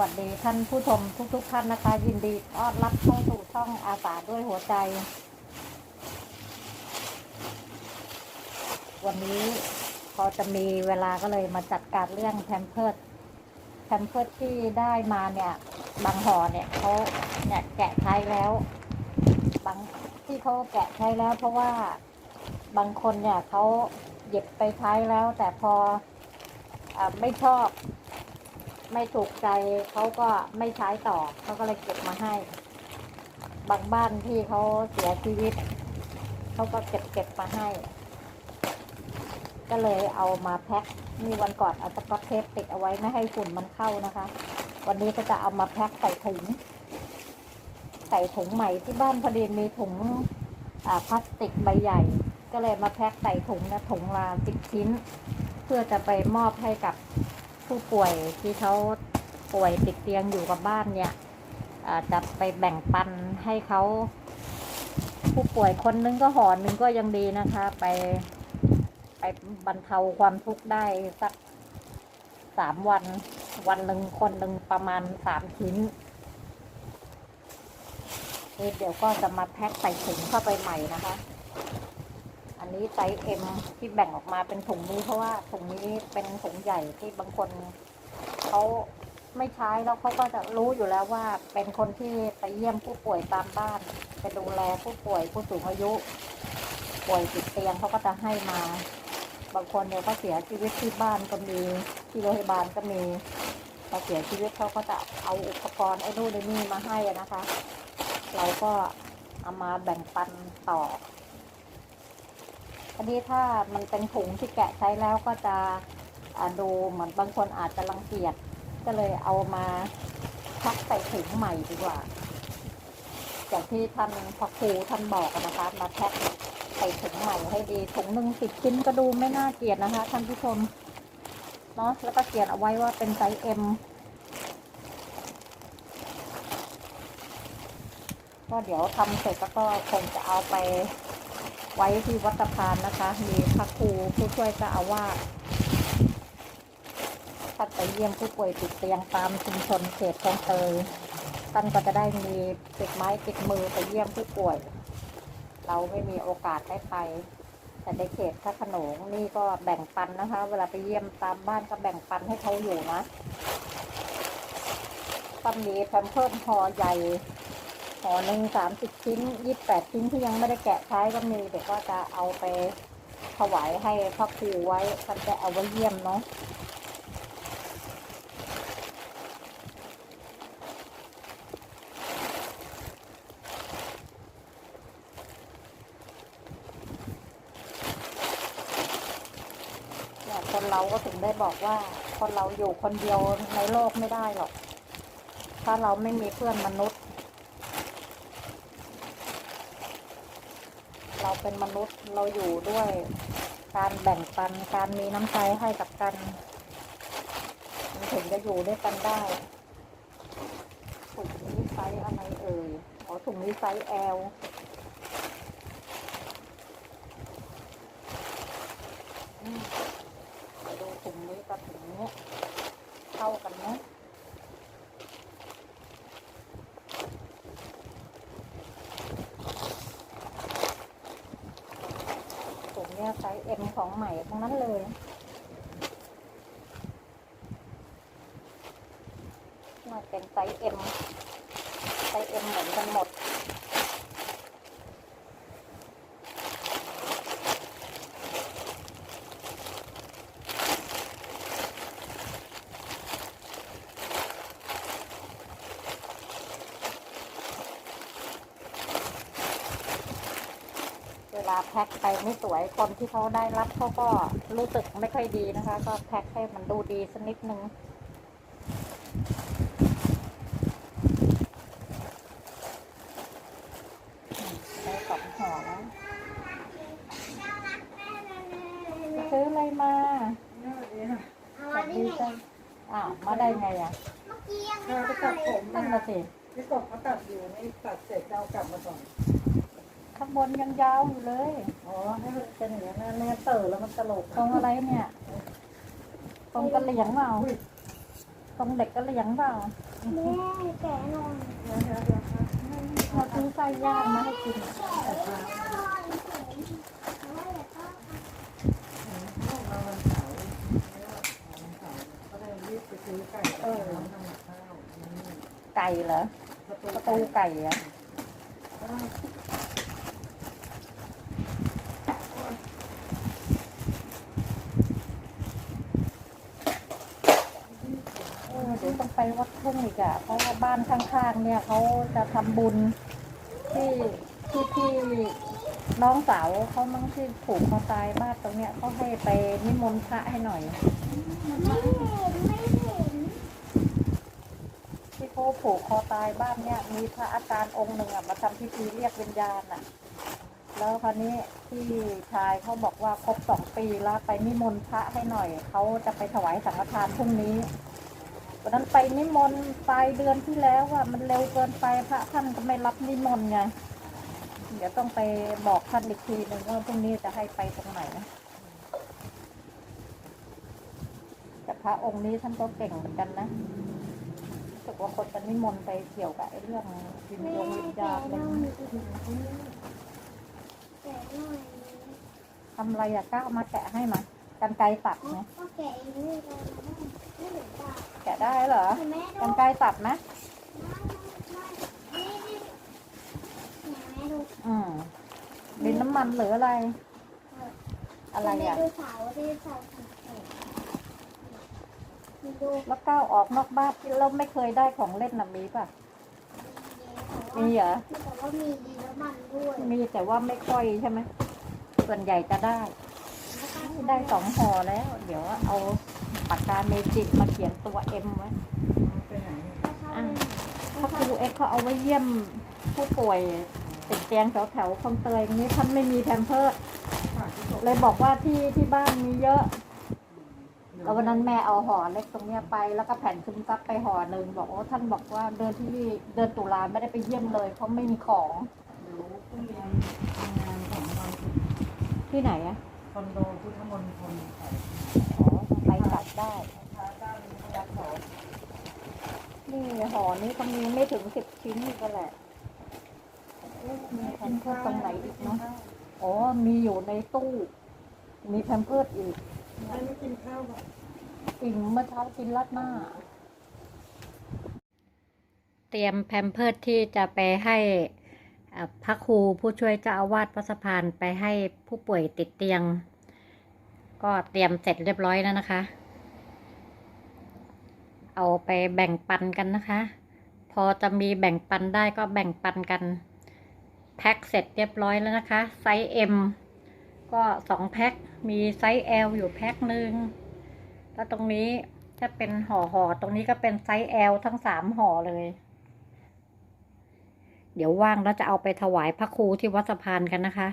วัสดีท่านผู้ชมทุก ๆ ท่านนะคะ ยินดีต้อนรับเข้าสู่ช่องอาสาด้วยหัวใจ วันนี้พอจะมีเวลาก็เลยมาจัดการเรื่องแพมเพิร์ดแพมเพิร์ดที่ได้มาเนี่ยบางห่อเนี่ยเขาเนี่ยแกะใช้แล้ว บางที่เขาแกะใช้แล้ว เพราะว่าบางคนเนี่ยเขาหยิบไปใช้แล้ว แต่พออไม่ชอบ ไม่ถูกใจเขาก็ไม่ใช้ต่อเขาก็เลยเก็บมาให้ บางบ้านที่เขาเสียชีวิตเขาก็เก็บเก็บมาให้ ก็เลยเอามาแพ็คนี่วันก่อนเอาสก๊อตเทปติดเอาไว้ไม่ให้ฝุ่นมันเข้านะคะ วันนี้ก็จะเอามาแพ็คใส่ถุงใส่ถุงใหม่ที่บ้านพอดีมีถุงพลาสติกใบใหญ่ ก็เลยมาแพ็คใส่ถุงนะถุงละสิบชิ้น เพื่อจะไปมอบให้กับ ผู้ป่วยที่เขาป่วยติดเตียงอยู่กับบ้านเนี่ยจะไปแบ่งปันให้เขา ผู้ป่วยคนนึงก็ห่อหนึ่งก็ยังดีนะคะ ไปไปบรรเทาความทุกข์ได้สักสามวัน วันหนึ่งคนหนึ่งประมาณสามชิ้นเดี๋ยวก็จะมาแพ็คใส่ถุงเข้าไปใหม่นะคะ นี้ไซส์เอ็มที่แบ่งออกมาเป็นถุงนี้เพราะว่าถุงนี้เป็นถุงใหญ่ที่บางคนเขาไม่ใช้แล้วเขาก็จะรู้อยู่แล้วว่าเป็นคนที่ไปเยี่ยมผู้ป่วยตามบ้านไปดูแลผู้ป่วยผู้สูงอายุ ป่วยติดเตียงเขาก็จะให้มา บางคนเนี่ยก็เสียชีวิตที่บ้านก็มีที่โรงพยาบาลก็มีพอเสียชีวิตเขาก็จะเอาอุปกรณ์ไอ้นู่นไอ้นี่มาให้นะคะ เราก็เอามาแบ่งปันต่อ ทีนี้ถ้ามันเป็นถุงที่แกะใช้แล้วก็จะดูเหมือนบางคนอาจจะรังเกียจก็เลยเอามาพักใส่ถุงใหม่ดีกว่าอย่างที่ท่านพระครูท่านบอกนะคะมาแพ็คใส่ถุงใหม่ให้ดีถุงหนึ่งสิบชิ้นก็ดูไม่น่าเกลียดนะคะ ท่านผู้ชมเนาะแล้วก็เขียนเอาไว้ว่าเป็นไซส์เอ็มก็เดี๋ยวทำเสร็จแล้วก็คงจะเอาไป ไว้ที่วัดสะพานนะคะ มีพระครูผู้ช่วยเจ้าอาวาสท่านไปเยี่ยมผู้ป่วยติดเตียงตามชุมชนเขตคลองเตยท่านก็จะได้มีติดไม้ติดมือไปเยี่ยมผู้ป่วย เราไม่มีโอกาสได้ไป แต่ในเขตพระขนงนี่ก็แบ่งปันนะคะ เวลาไปเยี่ยมตามบ้านก็แบ่งปันให้เขาอยู่นะก็มีแพมเพิร์สห่อใหญ่ ห่อหนึ่งสามสิบชิ้นยี่สิบแปดชิ้นที่ยังไม่ได้แกะใช้ก็มีเดี๋ยวก็จะเอาไปถวายให้พระครูไว้ท่านจะเอาไว้เยี่ยมเนาะเนี่ยคนเราก็ถึงได้บอกว่าคนเราอยู่คนเดียวในโลกไม่ได้หรอก ถ้าเราไม่มีเพื่อนมนุษย์ เราเป็นมนุษย์เราอยู่ด้วยการแบ่งปันการมีน้ำใจให้กับกันมันถึงจะอยู่ด้วยกันได้ถุงนี้ไซส์อะไรเอ่ยอ๋อถุงนี้ไซส์ L อืมไปดูถุงนี้กับถุงนี้เข้ากันไหมถุงเนี้ยไซส์เอ็มของใหม่ทั้งนั้นเลยมาเป็นไซส์เอ็มไซส์เอ็มเหมือนกันหมดาแพ็คไปไม่สวยคนที่เขาได้รับเขาก็รู้สึกไม่ค่อยดีนะคะ ก็แพ็คให้มันดูดีสักนิดนึงอืมได้สองห่อแล้วซื้ออะไรมาเอาสอัวันสนี้ดีนี่จ้ะอ้าวมาได้ไงอะเมื่อกี้ยังเออไปตัดผมนั่มานมาสิ พี่กบเขาตัดอยู่นี่ตัดเสร็จจะเอากลับมาก่อน ข้างบนยังยาวอยู่เลย อ๋อให้มันเป็นอย่างนั้นนะไม่งั้นเต๋อแล้วมันตลกตรงอะไรเนี่ยตรงกระเหลียงเปล่าอุ้ยตรงเด็กก็เลี้ยงเปล่าแม่แกะหน่อยเดี๋ยวเดี๋ยวเดี๋ยวครับเราซื้อไส้ย่างมาให้กินแต่ว่าหน่อยเฉยเพราะว่าเดี๋ยวก็เราวันเสาร์วันเสาร์ก็เลยรีบไปซื้อไก่เออทำกับข้าวนี่ไก่เหรอประตูประตูไก่เหรอะเออเดี๋ย วัดทุ่งอีกอะเพราะว่าบ้านข้างๆ เนี่ยเขาจะทำบุญที่ที่ที่น้องสาวเขามั่งที่ผูกคอตายบ้านตรงเนี้ยเขาให้ไปนิมนต์พระให้หน่อย ไม่เห็นไม่เห็นที่เขาผูกคอตายบ้านเนี่ย มีพระอาจารย์องค์หนึ่งอะมาทำพิธีเรียกวิญญาณอะแล้วคราวนี้ที่ชายเขาบอกว่าครบสองปีแล้วไปนิมนต์พระให้หน่อยเขาจะไปถวายสังฆทานพรุ่งนี้ วันนั้นไปนิมนต์ปลายเดือนที่แล้วอะมันเร็วเกินไปพระท่านก็ไม่รับนิมนต์ไง เดี๋ยวต้องไปบอกท่านอีกทีหนึ่งว่าพรุ่งนี้จะให้ไปตรงไหนนะแต่พระองค์นี้ท่านก็เก่งเหมือนกันนะรู้สึกว่าคนจะนิมนต์ไปเกี่ยวกับไอ้เรื่องวิญแม่ญาณวิญแกะญาณหอะไรน่อยนี้แกะหน่อยทำอะไรอะก้าวมาแกะให้มากันไกรตัดไหมก็แกะเองเลย แกะได้เหรอเห็นไกันไกตัดไหมอืมดินน้ำมันหรืออะไร อะไรอะดูเสางเกตดูแล้วก้าวออกนอกบ้านเราไม่เคยได้ของเล่นน่ะมีป่ะ มีเหรอแต่ว่ามีดีน้ำมันด้วยมีแต่ว่าไม่ค่อยใช่ไหมส่วนใหญ่จะได้ ได้สองห่อแล้ว เดี๋ยวเอา ปากกาเมจิกมาเขียนตัวเอ็มไว้ไปไหนพระครูเอ็กเขาเอาไว้เยี่ยมผู้ป่วยติดเตียงแถวแถวคลองเตยนี้ท่านไม่มีแพมเพิร์สเลยบอกว่าที่ที่บ้านมีเยอะแล้ววันนั้นแม่เอาห่อเล็กตรงเนี้ยไปแล้วก็แผ่นซึมซับไปห่อหนึ่งบอกว่าท่านบอกว่าเดินที่เดินตุลาไม่ได้ไปเยี่ยมเลยเพราะไม่มีของเดี๋ยวพรุ่งนี้ทำงานของเราถึงที่ไหนอะคอนโดพุทธมณฑล ค่ะอ๋อไปกลับได้นี่ห่อนี้ก็มีไม่ถึงสิบชิ้นนี่ก็แหละมีแพมเพิร์สตรงไหนอีกเนาะอ๋อ มีอยู่ในตู้ มีแพมเพิร์สอีกไม่กินข้าวแบบอิ่มเมื่อเช้ากินรัดหน้า เตรียมแพมเพิร์ดที่จะไปให้พระครูผู้ช่วยเจ้าอาวาสวัดสะพานไปให้ผู้ป่วยติดเตียง ก็เตรียมเสร็จเรียบร้อยแล้วนะคะ เอาไปแบ่งปันกันนะคะ พอจะมีแบ่งปันได้ก็แบ่งปันกันแพ็คเสร็จเรียบร้อยแล้วนะคะ ไซส์ M ก็สองแพ็ค มีไซส์ L อยู่แพ็คหนึ่งแล้วตรงนี้ถ้าเป็นห่อห่อๆตรงนี้ก็เป็นไซส์ L ทั้งสามห่อเลย เดี๋ยวว่างแล้วจะเอาไปถวายพระครูที่วัดสะพานกันนะคะ